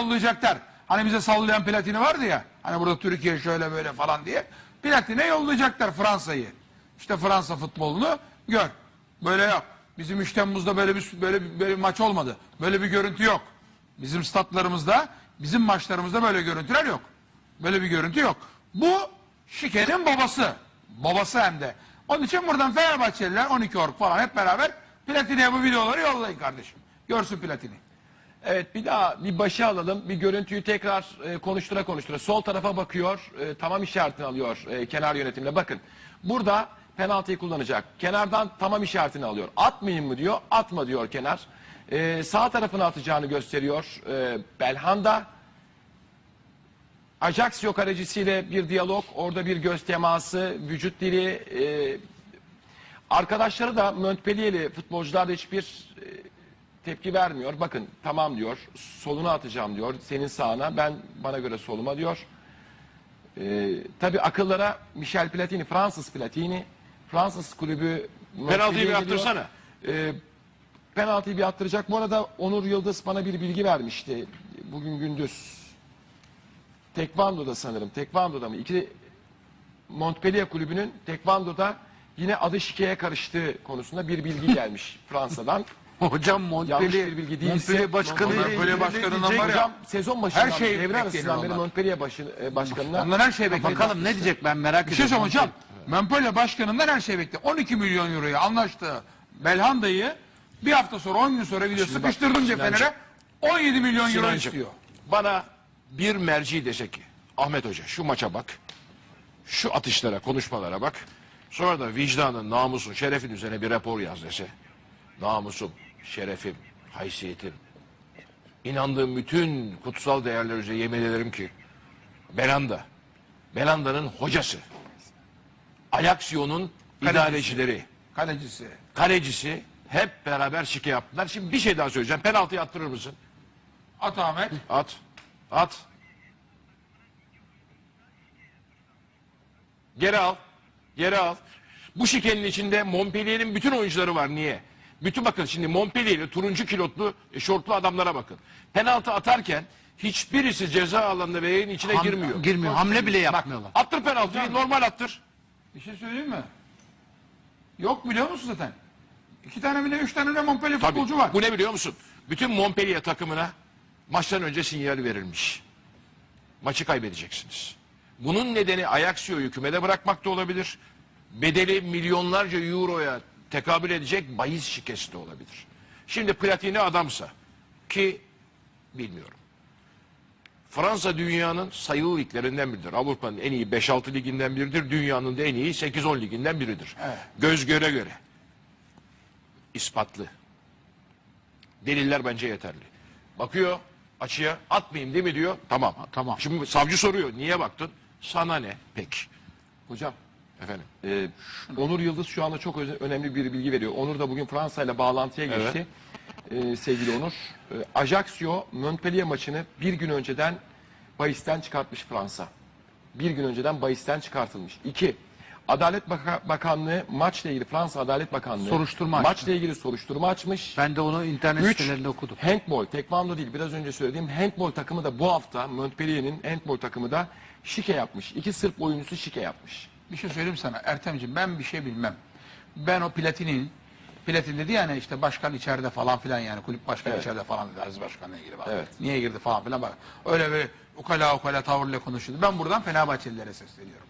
yollayacaklar. Hani bize sallayan Platini vardı ya. Hani burada Türkiye şöyle böyle falan diye. Platine yollayacaklar Fransa'yı. İşte Fransa futbolunu gör. Böyle yap. Bizim 3 Temmuz'da böyle bir böyle bir, böyle bir maç olmadı. Böyle bir görüntü yok. Bizim statlarımızda, bizim maçlarımızda böyle görüntüler yok. Böyle bir görüntü yok. Bu şikenin babası. Babası hem de. Onun için buradan Fenerbahçeliler 12 ork falan hep beraber Platini'ye bu videoları yollayın kardeşim. Görsün Platini. Evet bir daha bir başı alalım. Bir görüntüyü tekrar e, konuştura konuştura. Sol tarafa bakıyor. e, tamam işaretini alıyor e, kenar yönetimle. Bakın burada penaltıyı kullanacak. Kenardan tamam işaretini alıyor. Atmayın mı diyor. Atma diyor kenar. E, sağ tarafına atacağını gösteriyor. E, Belhanda. Ajaxio kalecisiyle bir diyalog. Orada bir göz teması, vücut dili. E, arkadaşları da Montpellier'li futbolcular da hiçbir tepki vermiyor. Bakın tamam diyor. Soluna atacağım diyor. Senin sağına. Ben bana göre soluma diyor. Ee, tabii akıllara Michel Platini, Fransız Platini, Fransız kulübü Penaltıyı bir attırsana. Ee, penaltıyı bir attıracak. Bu arada Onur Yıldız bana bir bilgi vermişti. Bugün gündüz. Tekvando'da sanırım. Tekvando'da mı? İki Montpellier kulübünün Tekvando'da yine adı şikeye karıştığı konusunda bir bilgi gelmiş Fransa'dan. Hocam Yanlış Montpellier, bir bilgi değilse Montpellier başkanı ile Montpellier ilgili başkanından diyecek. var ya- Hocam sezon başından Her şey devre arasından beri. Montpellier başı, e, başkanına Ondan her şey bekliyor. Bakalım ne diyecek ben merak Bir şey ediyorum. söyleyeyim hocam. Montpellier başkanından her şey bekliyor. 12 milyon euroya anlaştığı Belhanda'yı bir hafta sonra 10 gün sonra gidiyor Şimdi bak, sıkıştırdım diye Sinancığım. Fener'e 17 milyon euro Sinancığım, istiyor. Bana bir merci dese ki Ahmet Hoca şu maça bak. Şu atışlara, konuşmalara bak. Sonra da vicdanın, namusun, şerefin üzerine bir rapor yaz dese. Namusum, şerefim, haysiyetim. inandığım bütün kutsal değerler üzerine yemin ederim ki Belanda, Belanda'nın hocası, Ajaxio'nun idarecileri, Kalecisi. kalecisi hep beraber şike yaptılar. Şimdi bir şey daha söyleyeceğim. Penaltıyı attırır mısın? At Ahmet. At. At. Geri al. Geri al. Bu şikenin içinde Montpellier'in bütün oyuncuları var. Niye? Bütün bakın şimdi Montpellier'li turuncu kilotlu e, şortlu adamlara bakın. Penaltı atarken hiçbirisi ceza alanında ve yayın içine Ham- girmiyor. Girmiyor. Hamle bile Bak, yapmıyorlar. attır penaltıyı normal attır. Bir şey söyleyeyim mi? Yok biliyor musun zaten? İki tane mi ne üç tane mi ne Montpellier Tabii. futbolcu var. Bu ne biliyor musun? Bütün Montpellier takımına maçtan önce sinyal verilmiş. Maçı kaybedeceksiniz. Bunun nedeni Ajaxio'yu kümede bırakmak da olabilir. Bedeli milyonlarca euroya tekabül edecek bahis şikesi de olabilir. Şimdi Platini adamsa ki bilmiyorum. Fransa dünyanın sayılı liglerinden biridir. Avrupa'nın en iyi 5-6 liginden biridir. Dünyanın da en iyi 8-10 liginden biridir. Göz göre göre. İspatlı. Deliller bence yeterli. Bakıyor açıya atmayayım değil mi diyor. Tamam. tamam. Şimdi savcı soruyor niye baktın? Sana ne? Peki. hocam Efendim. e, Onur Yıldız şu anda çok önemli bir bilgi veriyor. Onur da bugün Fransa ile bağlantıya geçti. E, sevgili Onur. E, Ajaccio Montpellier maçını bir gün önceden bahisten çıkartmış Fransa. Bir gün önceden bahisten çıkartılmış. İki, Adalet Baka- Bakanlığı maçla ilgili Fransa Adalet Bakanlığı Soruşturma açtı. maçla ilgili soruşturma açmış. Ben de onu internet Üç, sitelerinde okudum. handball, tekvando değil biraz önce söylediğim handball takımı da bu hafta Montpellier'in handball takımı da şike yapmış. İki Sırp oyuncusu şike yapmış. Bir şey söyleyeyim sana Ertemciğim ben bir şey bilmem. Ben o Platin'in Platin dedi yani işte başkan içeride falan filan yani kulüp başkanı Evet. içeride falan dedi Aziz Başkan'la ilgili bak. Evet. Niye girdi falan filan bak. Öyle bir ukala ukala tavırla konuşuldu. Ben buradan Fenerbahçelilere sesleniyorum.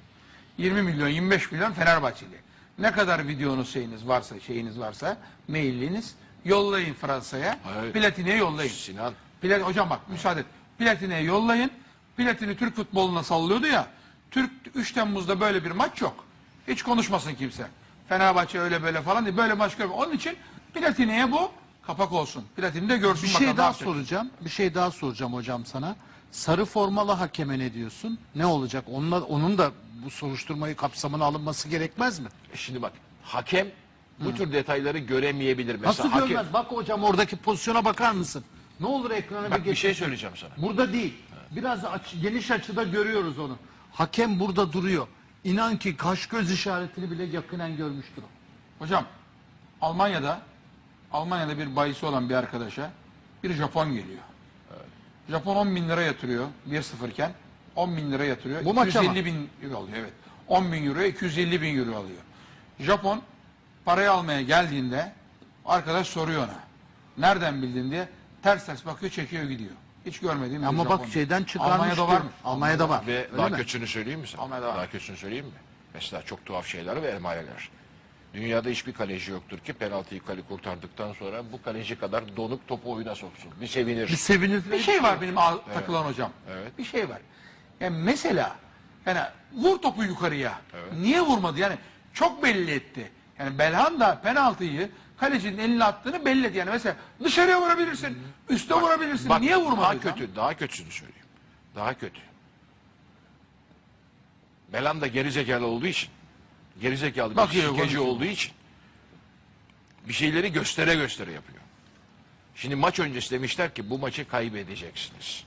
20 milyon 25 milyon Fenerbahçeli. Ne kadar videonuz şeyiniz varsa şeyiniz varsa mailiniz yollayın Fransa'ya. Hayır. Yollayın. Sinan. Plat hocam bak müsaade et. Platini'ye yollayın. Platini Türk futboluna sallıyordu ya. Türk 3 Temmuz'da böyle bir maç yok. Hiç konuşmasın kimse. Fenerbahçe öyle böyle falan değil. Böyle maç görmüyor. Onun için Platini'ye bu kapak olsun. Platini de görsün Bir bakalım şey ne daha yapacak. soracağım. Bir şey daha soracağım hocam sana. Sarı formalı hakeme ne diyorsun? Ne olacak? Onunla, onun da bu soruşturmayı kapsamına alınması gerekmez mi? E Şimdi bak hakem bu tür detayları göremeyebilir. Mesela Nasıl hakem, görmez? Bak hocam oradaki pozisyona bakar mısın? Ne olur ekrana bir Bak bir getir. şey söyleyeceğim sana. Burada değil. Biraz aç- geniş açıda görüyoruz onu. Hakem burada duruyor. İnan ki kaş göz işaretini bile yakinen görmüştür o. Hocam Almanya'da Almanya'da bir bayisi olan bir arkadaşa bir Japon geliyor. Japon 10 bin lira yatırıyor 1-0 iken 10 bin lira yatırıyor. Bu maça 250 bin euro alıyor evet. 10 bin euroya 250 bin euro alıyor. Japon parayı almaya geldiğinde arkadaş soruyor ona. Nereden bildin diye ters ters bakıyor çekiyor gidiyor. Hiç görmediğim bir Ama Japon. bak şeyden çıkarmış Almanya'da diyor. varmış. Almanya'da var. Ve Öyle daha mi? kötüsünü söyleyeyim mi sana? Almanya'da var. Daha kötüsünü söyleyeyim mi? Mesela çok tuhaf şeyler ve emareler. Dünyada hiçbir kaleci yoktur ki penaltıyı kale kurtardıktan sonra bu kaleci kadar donuk topu oyuna soksun. Bir sevinir. Bir sevinir. Bir şey var benim ağ- takılan hocam. Evet. Bir şey var. Yani mesela yani vur topu yukarıya. Niye vurmadı? Yani çok belli etti. Yani Belhanda penaltıyı kalecinin eline attığını belli etti. Yani mesela dışarıya vurabilirsin, üste vurabilirsin. Bak, Niye vurmadı? Daha kötü, daha kötüsünü söyleyeyim. Daha kötü. Belanda gerizekalı olduğu için, gerizekalı bir Bakıyor, şikeci olduğu için bir şeyleri göstere göstere yapıyor. Şimdi maç öncesi demişler ki bu maçı kaybedeceksiniz.